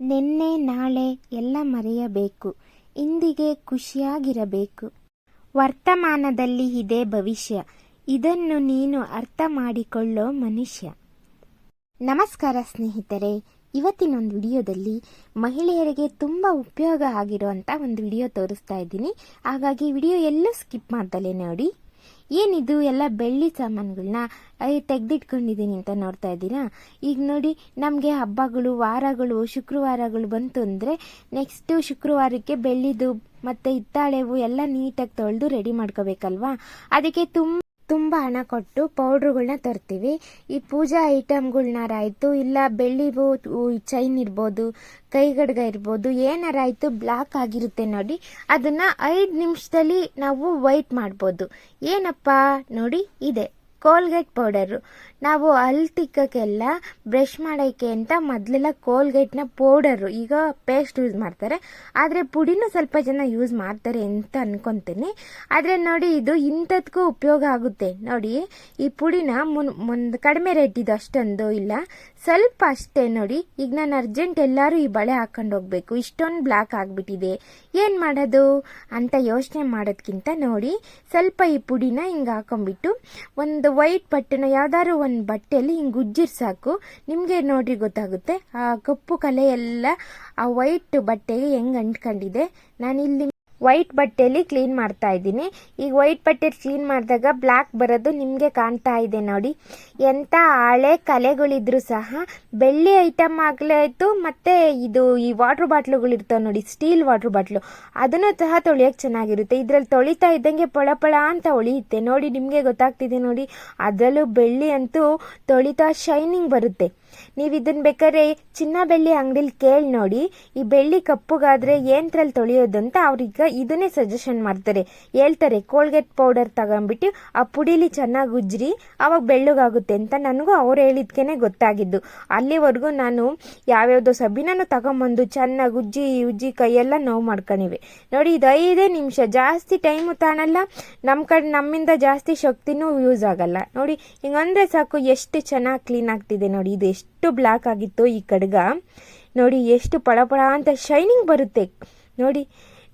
ನಿನ್ನೆ ನಾಳೆ ಎಲ್ಲ ಮರೆಯಬೇಕು, ಇಂದಿಗೆ ಖುಷಿಯಾಗಿರಬೇಕು. ವರ್ತಮಾನದಲ್ಲಿ ಇದೆ ಭವಿಷ್ಯ, ಇದನ್ನು ನೀನು ಅರ್ಥ ಮಾಡಿಕೊಳ್ಳೋ ಮನುಷ್ಯ. ನಮಸ್ಕಾರ ಸ್ನೇಹಿತರೆ ಇವತ್ತಿನೊಂದು ವಿಡಿಯೋದಲ್ಲಿ ಮಹಿಳೆಯರಿಗೆ ತುಂಬ ಉಪಯೋಗ ಆಗಿರುವಂಥ ಒಂದು ವಿಡಿಯೋ ತೋರಿಸ್ತಾ ಇದ್ದೀನಿ. ಹಾಗಾಗಿ ವಿಡಿಯೋ ಎಲ್ಲೂ ಸ್ಕಿಪ್ ಮಾಡ್ದಲೇ ನೋಡಿ. ಏನಿದು ಎಲ್ಲ ಬೆಳ್ಳಿ ಸಾಮಾನುಗಳನ್ನ ತೆಗೆದಿಟ್ಕೊಂಡಿದ್ದೀನಿ ಅಂತ ನೋಡ್ತಾ ಇದ್ದೀರಾ? ಈಗ ನೋಡಿ, ನಮಗೆ ಹಬ್ಬಗಳು, ವಾರಗಳು, ಶುಕ್ರವಾರಗಳು ಬಂತು ಅಂದರೆ ನೆಕ್ಸ್ಟು ಶುಕ್ರವಾರಕ್ಕೆ ಬೆಳ್ಳಿದು ಮತ್ತು ಹಿತ್ತಾಳೆವು ಎಲ್ಲ ನೀಟಾಗಿ ತೊಳೆದು ರೆಡಿ ಮಾಡ್ಕೋಬೇಕಲ್ವಾ? ಅದಕ್ಕೆ ತುಂಬ ತುಂಬ ಹಣ ಕೊಟ್ಟು ಪೌಡ್ರುಗಳನ್ನ ತರ್ತೀವಿ. ಈ ಪೂಜಾ ಐಟಮ್ಗಳ್ನಾರಾಯಿತು ಇಲ್ಲ ಬೆಳ್ಳಿ ಚೈನ್ ಇರ್ಬೋದು, ಕೈಗಡ್ಗ ಇರ್ಬೋದು ಏನಾರಾಯಿತು ಬ್ಲಾಕ್ ಆಗಿರುತ್ತೆ ನೋಡಿ. ಅದನ್ನ ಐದು ನಿಮಿಷದಲ್ಲಿ ನಾವು ವೈಟ್ ಮಾಡ್ಬೋದು. ಏನಪ್ಪ ನೋಡಿ, ಇದೆ. Colgate powder. ನಾವು ಹಲ್ ತಿಕ್ಕಕ್ಕೆಲ್ಲ ಬ್ರಷ್ ಮಾಡೋಕ್ಕೆ ಅಂತ ಮೊದಲೆಲ್ಲ ಕೋಲ್ಗೇಟ್ನ ಪೌಡರು ಈಗ ಪೇಸ್ಟ್ ಯೂಸ್ ಮಾಡ್ತಾರೆ. ಆದರೆ ಪುಡಿನೂ ಸ್ವಲ್ಪ ಜನ ಯೂಸ್ ಮಾಡ್ತಾರೆ ಅಂತ ಅನ್ಕೊತೀನಿ. ಆದರೆ ನೋಡಿ ಇದು ಇಂಥದ್ಕೂ ಉಪಯೋಗ ಆಗುತ್ತೆ. ನೋಡಿ, ಈ ಪುಡಿನ ಮುನ್, ಮುಂದೆ ಕಡಿಮೆ ರೇಟ್ ಇದು ಅಷ್ಟೊಂದು ಇಲ್ಲ. ಸ್ವಲ್ಪ ಅಷ್ಟೇ ನೋಡಿ, ಈಗ ನಾನು ಅರ್ಜೆಂಟ್ ಎಲ್ಲರೂ ಈ ಬಳೆ ಹಾಕೊಂಡು ಹೋಗ್ಬೇಕು. ಇಷ್ಟೊಂದು ಬ್ಲ್ಯಾಕ್ ಆಗಿಬಿಟ್ಟಿದೆ. ಏನು ಮಾಡೋದು ಅಂತ ಯೋಚನೆ ಮಾಡೋದ್ಕಿಂತ ನೋಡಿ, ಸ್ವಲ್ಪ ಈ ಪುಡಿನ ಹಿಂಗೆ ಹಾಕೊಂಡ್ಬಿಟ್ಟು ಒಂದು ವೈಟ್ ಬಟ್ಟೆನ ಯಾವ್ದಾದ್ರು ಒಂದು ಬಟ್ಟೆಯಲ್ಲಿ ಹಿಂಗೆ ಉಜ್ಜಿರ್ ಸಾಕು. ನಿಮಗೆ ನೋಡ್ರಿ ಗೊತ್ತಾಗುತ್ತೆ. ಆ ಕಪ್ಪು ಕಲೆ ಎಲ್ಲ ಆ ವೈಟ್ ಬಟ್ಟೆಗೆ ಹೆಂಗೆ ಅಂಟ್ಕೊಂಡಿದೆ. ನಾನಿಲ್ಲಿ ವೈಟ್ ಬಟ್ಟೆಯಲ್ಲಿ ಕ್ಲೀನ್ ಮಾಡ್ತಾ ಇದ್ದೀನಿ. ಈಗ ವೈಟ್ ಬಟ್ಟೆ ಕ್ಲೀನ್ ಮಾಡಿದಾಗ ಬ್ಲ್ಯಾಕ್ ಬರೋದು ನಿಮಗೆ ಕಾಣ್ತಾ ಇದೆ ನೋಡಿ. ಎಂಥ ಹಳೆ ಕಲೆಗಳಿದ್ರು ಸಹ ಬೆಳ್ಳಿ ಐಟಮ್ ಆಗಲೇ ಆಯಿತು ಮತ್ತು ಇದು ಈ ವಾಟ್ರ್ ಬಾಟ್ಲುಗಳಿರ್ತಾವೆ ನೋಡಿ, ಸ್ಟೀಲ್ ವಾಟ್ರ್ ಬಾಟ್ಲು. ಅದನ್ನು ಸಹ ತೊಳೆಯೋಕ್ಕೆ ಚೆನ್ನಾಗಿರುತ್ತೆ. ಇದರಲ್ಲಿ ತೊಳಿತಾ ಇದ್ದಂಗೆ ಪಳ ಪಳ ಅಂತ ಹೊಳಿಯುತ್ತೆ ನೋಡಿ, ನಿಮಗೆ ಗೊತ್ತಾಗ್ತಿದೆ ನೋಡಿ. ಅದರಲ್ಲೂ ಬೆಳ್ಳಿ ಅಂತೂ ತೊಳಿತಾ ಶೈನಿಂಗ್ ಬರುತ್ತೆ. ನೀವು ಇದನ್ನ ಬೇಕಾದ್ರೆ ಚಿನ್ನ ಬೆಳ್ಳಿ ಅಂಗಡಿಲಿ ಕೇಳಿ ನೋಡಿ, ಈ ಬೆಳ್ಳಿ ಕಪ್ಪುಗಾದ್ರೆ ಏನ್ರಲ್ಲಿ ತೊಳೆಯೋದು ಅಂತ ಅವ್ರಿಗ ಇದನ್ನೇ ಸಜೆಷನ್ ಮಾಡ್ತಾರೆ. ಹೇಳ್ತಾರೆ ಕೋಲ್ಗೇಟ್ ಪೌಡರ್ ತಗೊಂಡ್ಬಿಟ್ಟು ಆ ಪುಡಿಲಿ ಚೆನ್ನಾಗಿ ಉಜ್ರಿ, ಅವಾಗ ಬೆಳ್ಳಗಾಗುತ್ತೆ ಅಂತ ನನಗೂ ಅವ್ರು ಹೇಳಿದ್ಕೇನೆ ಗೊತ್ತಾಗಿದ್ದು. ಅಲ್ಲಿವರೆಗೂ ನಾನು ಯಾವ್ಯಾವುದೋ ಸಬಿನೂ ತಗೊಂಬಂದು ಚೆನ್ನಾಗಿ ಉಜ್ಜಿ ಉಜ್ಜಿ ಕೈಯೆಲ್ಲ ನೋವು ಮಾಡ್ಕೊಂಡಿವೆ ನೋಡಿ, ಇದು ಐದೇ ನಿಮಿಷ. ಜಾಸ್ತಿ ಟೈಮು ತಾಣಲ್ಲ ನಮ್ಮ ಕಡೆ, ನಮ್ಮಿಂದ ಜಾಸ್ತಿ ಶಕ್ತಿನೂ ಯೂಸ್ ಆಗಲ್ಲ. ನೋಡಿ, ಹಿಂಗಂದ್ರೆ ಸಾಕು, ಎಷ್ಟು ಚೆನ್ನಾಗಿ ಕ್ಲೀನ್ ಆಗ್ತಿದೆ ನೋಡಿ, ಇದು ಎಷ್ಟು ಬ್ಲ್ಯಾಕ್ ಆಗಿತ್ತು ಈ ಕಡ್ಗ ನೋಡಿ, ಎಷ್ಟು ಪಳಪಳ ಅಂತ ಶೈನಿಂಗ್ ಬರುತ್ತೆ. ನೋಡಿ,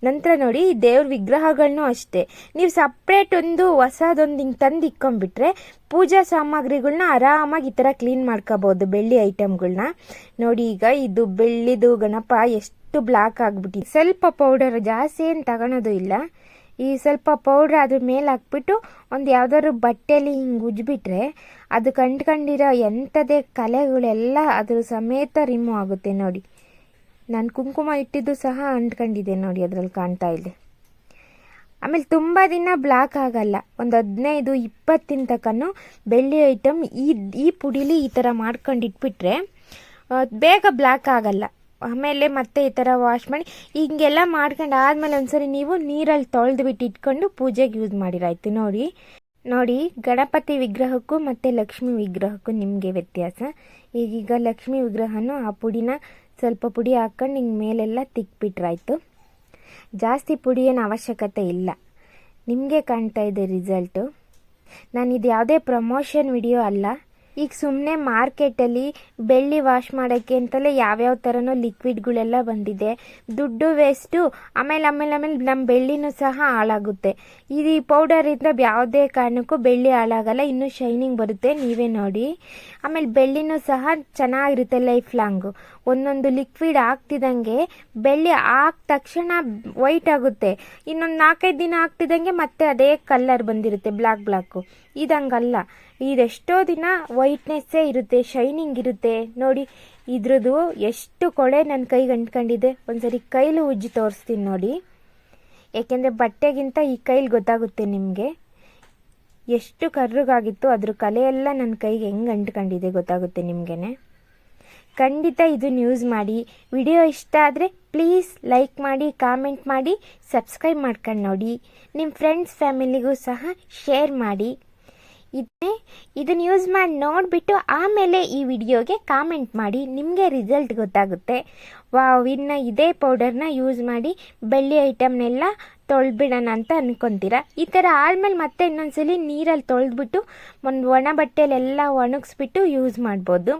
ನಂತರ ನೋಡಿ, ದೇವ್ರ ವಿಗ್ರಹಗಳನ್ನೂ ಅಷ್ಟೇ. ನೀವು ಸಪ್ರೇಟ್ ಒಂದು ಹೊಸದೊಂದು ಹಿಂಗೆ ತಂದು ಇಕ್ಕೊಂಬಿಟ್ರೆ ಪೂಜಾ ಸಾಮಗ್ರಿಗಳನ್ನ ಆರಾಮಾಗಿ ಈ ಥರ ಕ್ಲೀನ್ ಮಾಡ್ಕೋಬೋದು ಬೆಳ್ಳಿ ಐಟಮ್ಗಳನ್ನ ನೋಡಿ, ಈಗ ಇದು ಬೆಳ್ಳಿದು ಗಣಪ ಎಷ್ಟು ಬ್ಲ್ಯಾಕ್ ಆಗಿಬಿಟ್ಟಿದೆ. ಸ್ವಲ್ಪ ಪೌಡರ್ ಜಾಸ್ತಿ ಏನು ತಗೊಳೋದು ಇಲ್ಲ. ಈ ಸ್ವಲ್ಪ ಪೌಡ್ರ್ ಅದ್ರ ಮೇಲೆ ಹಾಕ್ಬಿಟ್ಟು ಒಂದು ಯಾವ್ದಾದ್ರು ಬಟ್ಟೆಯಲ್ಲಿ ಹಿಂಗೆ ಉಜ್ಜಿಬಿಟ್ರೆ ಅದು ಕಂಡ್ಕೊಂಡಿರೋ ಎಂಥದೇ ಕಲೆಗಳೆಲ್ಲ ಅದ್ರ ಸಮೇತ ರಿಮೂವ್ ಆಗುತ್ತೆ ನೋಡಿ. ನಾನು ಕುಂಕುಮ ಇಟ್ಟಿದ್ದು ಸಹ ಅಂಟ್ಕೊಂಡಿದೆ ನೋಡಿ ಅದರಲ್ಲಿ ಕಾಣ್ತಾ ಇದೆ. ಆಮೇಲೆ ತುಂಬ ದಿನ ಬ್ಲ್ಯಾಕ್ ಆಗಲ್ಲ. ಒಂದು ಹದಿನೈದು, ಇಪ್ಪತ್ತಿನ ತಕನು ಬೆಳ್ಳಿ ಐಟಮ್ ಈ ಈ ಪುಡಿಲಿ ಈ ಥರ ಮಾಡ್ಕೊಂಡು ಇಟ್ಬಿಟ್ರೆ ಬೇಗ ಬ್ಲ್ಯಾಕ್ ಆಗಲ್ಲ. ಆಮೇಲೆ ಮತ್ತೆ ಈ ಥರ ವಾಶ್ ಮಾಡಿ, ಹಿಂಗೆಲ್ಲ ಮಾಡ್ಕೊಂಡು ಆದಮೇಲೆ ಒಂದ್ಸರಿ ನೀವು ನೀರಲ್ಲಿ ತೊಳೆದು ಬಿಟ್ಟು ಇಟ್ಕೊಂಡು ಪೂಜೆಗೆ ಯೂಸ್ ಮಾಡಿರಾಯ್ತು ನೋಡಿ. ನೋಡಿ, ಗಣಪತಿ ವಿಗ್ರಹಕ್ಕೂ ಮತ್ತು ಲಕ್ಷ್ಮಿ ವಿಗ್ರಹಕ್ಕೂ ನಿಮಗೆ ವ್ಯತ್ಯಾಸ. ಈಗೀಗ ಲಕ್ಷ್ಮಿ ವಿಗ್ರಹನೂ ಆ ಪುಡಿನ ಸ್ವಲ್ಪ ಪುಡಿ ಹಾಕ್ಕೊಂಡು ಹಿಂಗೆ ಮೇಲೆಲ್ಲ ತಿಕ್ಬಿಟ್ರಾಯ್ತು ಜಾಸ್ತಿ ಪುಡಿ ಏನು ಅವಶ್ಯಕತೆ ಇಲ್ಲ. ನಿಮಗೆ ಕಾಣ್ತಾ ಇದೆ ರಿಸಲ್ಟು ನಾನು ಇದು ಯಾವುದೇ ಪ್ರಮೋಷನ್ ವಿಡಿಯೋ ಅಲ್ಲ. ಈಗ ಸುಮ್ಮನೆ ಮಾರ್ಕೆಟಲ್ಲಿ ಬೆಳ್ಳಿ ವಾಶ್ ಮಾಡೋಕ್ಕೆ ಅಂತಲೇ ಯಾವ್ಯಾವ ಥರನೋ ಲಿಕ್ವಿಡ್ಗಳೆಲ್ಲ ಬಂದಿದೆ. ದುಡ್ಡು ವೇಸ್ಟು ಆಮೇಲೆ ಆಮೇಲೆ ಆಮೇಲೆ ನಮ್ಮ ಬೆಳ್ಳಿನೂ ಸಹ ಹಾಳಾಗುತ್ತೆ. ಇದು ಈ ಪೌಡರಿಂದ ಯಾವುದೇ ಕಾರಣಕ್ಕೂ ಬೆಳ್ಳಿ ಹಾಳಾಗಲ್ಲ, ಇನ್ನೂ ಶೈನಿಂಗ್ ಬರುತ್ತೆ, ನೀವೇ ನೋಡಿ. ಆಮೇಲೆ ಬೆಳ್ಳಿನೂ ಸಹ ಚೆನ್ನಾಗಿರುತ್ತೆ ಲೈಫ್ ಲಾಂಗು ಒಂದೊಂದು ಲಿಕ್ವಿಡ್ ಹಾಕ್ತಿದ್ದಂಗೆ ಬೆಳ್ಳಿ ಹಾಕ್ ತಕ್ಷಣ ವೈಟ್ ಆಗುತ್ತೆ. ಇನ್ನೊಂದು ನಾಲ್ಕೈದು ದಿನ ಹಾಕ್ತಿದ್ದಂಗೆ ಮತ್ತೆ ಅದೇ ಕಲ್ಲರ್ ಬಂದಿರುತ್ತೆ ಬ್ಲ್ಯಾಕ್ ಬ್ಲ್ಯಾಕು ಇದಂಗಲ್ಲ. ಇದೆಷ್ಟೋ ದಿನ ವೈಟ್ನೆಸ್ಸೇ ಇರುತ್ತೆ ಶೈನಿಂಗ್ ಇರುತ್ತೆ. ನೋಡಿ, ಇದ್ರದ್ದು ಎಷ್ಟು ಕೊಳೆ ನನ್ನ ಕೈಗೆ ಅಂಟ್ಕೊಂಡಿದೆ ಒಂದ್ಸರಿ ಕೈಲು ಉಜ್ಜಿ ತೋರಿಸ್ತೀನಿ ನೋಡಿ. ಏಕೆಂದರೆ ಬಟ್ಟೆಗಿಂತ ಈ ಕೈಲಿ ಗೊತ್ತಾಗುತ್ತೆ ನಿಮಗೆ. ಎಷ್ಟು ಕರ್ರಗಾಗಿತ್ತು, ಅದ್ರ ಕಲೆಯೆಲ್ಲ ನನ್ನ ಕೈಗೆ ಹೆಂಗೆ ಅಂಟ್ಕೊಂಡಿದೆ ಗೊತ್ತಾಗುತ್ತೆ ನಿಮಗೇನೆ. ಖಂಡಿತ ಇದನ್ನು ಯೂಸ್ ಮಾಡಿ. ವಿಡಿಯೋ ಇಷ್ಟ ಆದರೆ ಪ್ಲೀಸ್ ಲೈಕ್ ಮಾಡಿ ಕಾಮೆಂಟ್ ಮಾಡಿ ಸಬ್ಸ್ಕ್ರೈಬ್ ಮಾಡ್ಕೊಂಡು ನೋಡಿ. ನಿಮ್ಮ ಫ್ರೆಂಡ್ಸ್ ಫ್ಯಾಮಿಲಿಗೂ ಸಹ ಶೇರ್ ಮಾಡಿ. ಇದನ್ನೇ ಇದನ್ನು ಯೂಸ್ ಮಾಡಿ ನೋಡಿಬಿಟ್ಟು ಆಮೇಲೆ ಈ ವಿಡಿಯೋಗೆ ಕಾಮೆಂಟ್ ಮಾಡಿ. ನಿಮಗೆ ರಿಸಲ್ಟ್ ಗೊತ್ತಾಗುತ್ತೆ. ವಾವ್, ಇನ್ನು ಇದೇ ಪೌಡರ್ನ ಯೂಸ್ ಮಾಡಿ ಬೆಳ್ಳಿ ಐಟಮ್ನೆಲ್ಲ ತೊಳೆದ್ಬಿಡೋಣ ಅಂತ ಅಂದ್ಕೊತೀರ ಈ ಥರ ಆದಮೇಲೆ ಮತ್ತೆ ಇನ್ನೊಂದ್ಸಲಿ ನೀರಲ್ಲಿ ತೊಳೆದ್ಬಿಟ್ಟು ಒಂದು ಒಣ ಬಟ್ಟೆಲೆಲ್ಲ ಒಣಗಿಸ್ಬಿಟ್ಟು ಯೂಸ್ ಮಾಡ್ಬೋದು.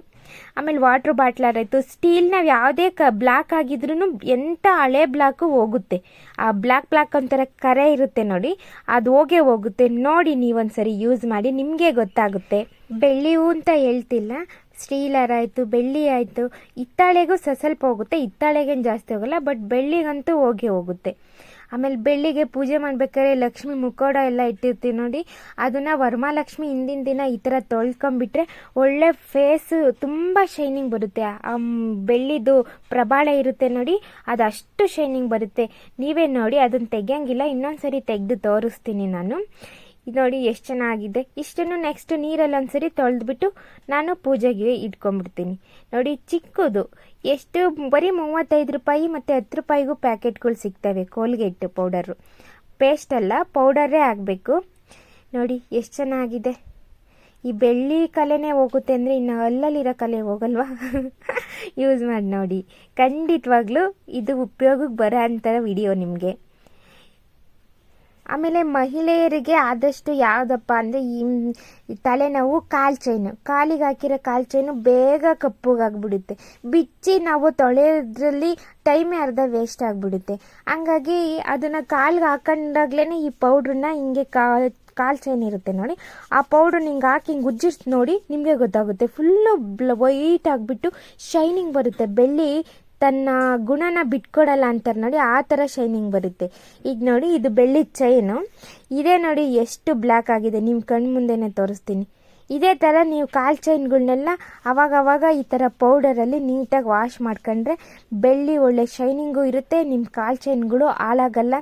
ಆಮೇಲೆ ವಾಟ್ರ್ ಬಾಟ್ಲರ್ ಆಯಿತು ಸ್ಟೀಲ್ ನಾವು ಯಾವುದೇ ಕ ಬ್ಲ್ಯಾಕ್ ಆಗಿದ್ರೂ ಎಂಥ ಹಳೆ ಬ್ಲ್ಯಾಕು ಹೋಗುತ್ತೆ. ಆ ಬ್ಲ್ಯಾಕ್ ಬ್ಲ್ಯಾಕ್ ಒಂಥರ ಕರೆ ಇರುತ್ತೆ ನೋಡಿ. ಅದು ಹೋಗೇ ಹೋಗುತ್ತೆ. ನೋಡಿ ನೀವೊಂದ್ಸರಿ ಯೂಸ್ ಮಾಡಿ, ನಿಮಗೆ ಗೊತ್ತಾಗುತ್ತೆ. ಬೆಳ್ಳಿವು ಅಂತ ಹೇಳ್ತಿಲ್ಲ. ಸ್ಟೀಲರ್ ಆಯಿತು, ಬೆಳ್ಳಿ ಆಯಿತು, ಹಿತ್ತಾಳೆಗೂ ಸ ಸ್ವಲ್ಪ ಹೋಗುತ್ತೆ, ಹಿತ್ತಾಳೆಗೇನು ಜಾಸ್ತಿ ಹೋಗಲ್ಲ ಬಟ್ ಬೆಳ್ಳಿಗಂತೂ ಹೋಗಿ ಹೋಗುತ್ತೆ. ಆಮೇಲೆ ಬೆಳ್ಳಿಗೆ ಪೂಜೆ ಮಾಡ್ಬೇಕಾದ್ರೆ ಲಕ್ಷ್ಮಿ ಮುಖೋಡ ಎಲ್ಲ ಇಟ್ಟಿರ್ತೀವಿ ನೋಡಿ, ಅದನ್ನು ವರ್ಮಾಲಕ್ಷ್ಮಿ ಹಿಂದಿನ ದಿನ ಈ ಥರ ತೊಳ್ಕೊಂಬಿಟ್ರೆ ಒಳ್ಳೆ ಫೇಸ್ ತುಂಬ ಶೈನಿಂಗ್ ಬರುತ್ತೆ. ಬೆಳ್ಳಿದು ಪ್ರಬಾಳ ಇರುತ್ತೆ ನೋಡಿ, ಅದು ಅಷ್ಟು ಶೈನಿಂಗ್ ಬರುತ್ತೆ. ನೀವೇ ನೋಡಿ, ಅದನ್ನು ತೆಗಿಯಂಗಿಲ್ಲ ಇನ್ನೊಂದು ಸರಿ ತೆಗೆದು ತೋರಿಸ್ತೀನಿ ನಾನು. ಇದು ನೋಡಿ ಎಷ್ಟು ಚೆನ್ನಾಗಿದೆ. ಇಷ್ಟನ್ನು ನೆಕ್ಸ್ಟ್ ನೀರಲ್ಲಿ ಒಂದ್ಸರಿ ತೊಳೆದ್ಬಿಟ್ಟು ನಾನು ಪೂಜೆಗೆ ಇಟ್ಕೊಂಡ್ಬಿಡ್ತೀನಿ. ನೋಡಿ ಚಿಕ್ಕದು. ಎಷ್ಟು ಬರೀ ಮೂವತ್ತೈದು ರೂಪಾಯಿ ಮತ್ತು ಹತ್ತು ರೂಪಾಯಿಗೂ ಪ್ಯಾಕೆಟ್ಗಳು ಸಿಗ್ತವೆ ಕೋಲ್ಗೆಟ್ ಪೌಡರು. ಪೇಸ್ಟ್ ಅಲ್ಲ, ಪೌಡರೇ ಆಗಬೇಕು. ನೋಡಿ ಎಷ್ಟು ಚೆನ್ನಾಗಿದೆ. ಈ ಬೆಳ್ಳಿ ಕಲೆನೇ ಹೋಗುತ್ತೆ ಅಂದರೆ ಇನ್ನು ಅಲ್ಲಲ್ಲಿರೋ ಕಲೆ ಹೋಗಲ್ವಾ? ಯೂಸ್ ಮಾಡಿ ನೋಡಿ. ಖಂಡಿತವಾಗ್ಲೂ ಇದು ಉಪಯೋಗಕ್ಕೆ ಬರೋ ಅಂಥ ವಿಡಿಯೋ ನಿಮಗೆ. ಆಮೇಲೆ ಮಹಿಳೆಯರಿಗೆ ಆದಷ್ಟು ಯಾವುದಪ್ಪ ಅಂದರೆ ಈ ತಲೆನೋವು ಕಾಲು ಚೈನು. ಕಾಲಿಗೆ ಹಾಕಿರೋ ಕಾಲು ಚೈನು ಬೇಗ ಕಪ್ಪಗಾಗ್ಬಿಡುತ್ತೆ. ಬಿಚ್ಚಿ ನಾವು ತೊಳೆಯೋದ್ರಲ್ಲಿ ಟೈಮೇ ಅರ್ಧ ವೇಸ್ಟ್ ಆಗಿಬಿಡುತ್ತೆ. ಹಂಗಾಗಿ ಅದನ್ನು ಕಾಲಿಗೆ ಹಾಕೊಂಡಾಗ್ಲೇ ಈ ಪೌಡ್ರನ್ನ ಹಿಂಗೆ ಕಾ, ಕಾಲು ಚೈನ್ ಇರುತ್ತೆ ನೋಡಿ. ಆ ಪೌಡ್ರ್ ಹಿಂಗೆ ಹಾಕಿ ಹಿಂಗೆ ಉಜ್ಜಿಸ್ ನೋಡಿ ನಿಮಗೆ ಗೊತ್ತಾಗುತ್ತೆ. ಫುಲ್ಲು ವೈಟ್ ಆಗಿಬಿಟ್ಟು ಶೈನಿಂಗ್ ಬರುತ್ತೆ. ಬೆಳ್ಳಿ ತನ್ನ ಗುಣನ ಬಿಟ್ಕೊಡಲ್ಲ ಅಂತಾರೆ ನೋಡಿ, ಆ ಥರ ಶೈನಿಂಗ್ ಬರುತ್ತೆ. ಈಗ ನೋಡಿ, ಇದು ಬೆಳ್ಳಿ ಚೈನು ಇದೇ ನೋಡಿ, ಎಷ್ಟು ಬ್ಲ್ಯಾಕ್ ಆಗಿದೆ. ನಿಮ್ಮ ಕಣ್ಣು ಮುಂದೆನೇ ತೋರಿಸ್ತೀನಿ. ಇದೇ ಥರ ನೀವು ಕಾಲ್ ಚೈನ್ಗಳನ್ನೆಲ್ಲ ಅವಾಗ ಅವಾಗ ಈ ಥರ ಪೌಡರಲ್ಲಿ ನೀಟಾಗಿ ವಾಶ್ ಮಾಡ್ಕೊಂಡ್ರೆ ಬೆಳ್ಳಿ ಒಳ್ಳೆ ಶೈನಿಂಗು ಇರುತ್ತೆ ನಿಮ್ಮ ಕಾಲ್ ಚೈನ್ಗಳು ಹಾಳಾಗಲ್ಲ.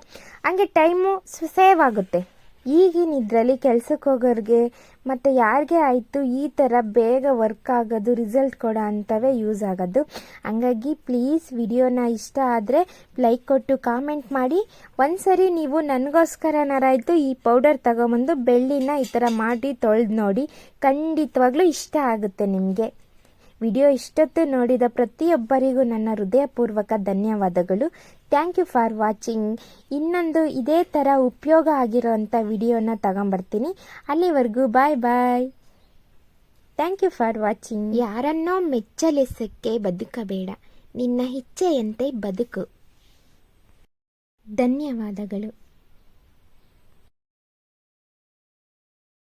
ಹಂಗೆ ಟೈಮು ಸೇವ್ ಆಗುತ್ತೆ. ಈಗಿನ ಇದರಲ್ಲಿ ಕೆಲ್ಸಕ್ಕೆ ಹೋಗೋರಿಗೆ ಮತ್ತು ಯಾರಿಗೆ ಆಯಿತು ಈ ಥರ ಬೇಗ ವರ್ಕ್ ಆಗೋದು ರಿಸಲ್ಟ್ ಕೊಡೋ ಅಂಥವೇ ಯೂಸ್ ಆಗೋದು. ಹಂಗಾಗಿ ಪ್ಲೀಸ್ ವಿಡಿಯೋನ ಇಷ್ಟ ಆದರೆ ಲೈಕ್ ಕೊಟ್ಟು ಕಾಮೆಂಟ್ ಮಾಡಿ. ಒಂದ್ಸರಿ ನೀವು ನನಗೋಸ್ಕರನಾರಾಯಿತು ಈ ಪೌಡರ್ ತಗೊಂಬಂದು ಬೆಳ್ಳಿನ ಈ ಥರ ಮಾಡಿ ತೊಳೆದು ನೋಡಿ. ಖಂಡಿತವಾಗ್ಲೂ ಇಷ್ಟ ಆಗುತ್ತೆ ನಿಮಗೆ. ವಿಡಿಯೋ ಇಷ್ಟೊತ್ತು ನೋಡಿದ ಪ್ರತಿಯೊಬ್ಬರಿಗೂ ನನ್ನ ಹೃದಯಪೂರ್ವಕ ಧನ್ಯವಾದಗಳು. ಥ್ಯಾಂಕ್ ಯು ಫಾರ್ ವಾಚಿಂಗ್ ಇನ್ನೊಂದು ಇದೇ ಥರ ಉಪಯೋಗ ಆಗಿರೋವಂಥ ವಿಡಿಯೋನ ತಗೊಂಬರ್ತೀನಿ ಅಲ್ಲಿವರೆಗೂ bye bye thank you for watching ಯಾರನ್ನೋ ಮೆಚ್ಚಲೆಸಕ್ಕೆ ಬದುಕಬೇಡ. ನಿನ್ನ ಇಚ್ಛೆಯಂತೆ ಬದುಕು. ಧನ್ಯವಾದಗಳು.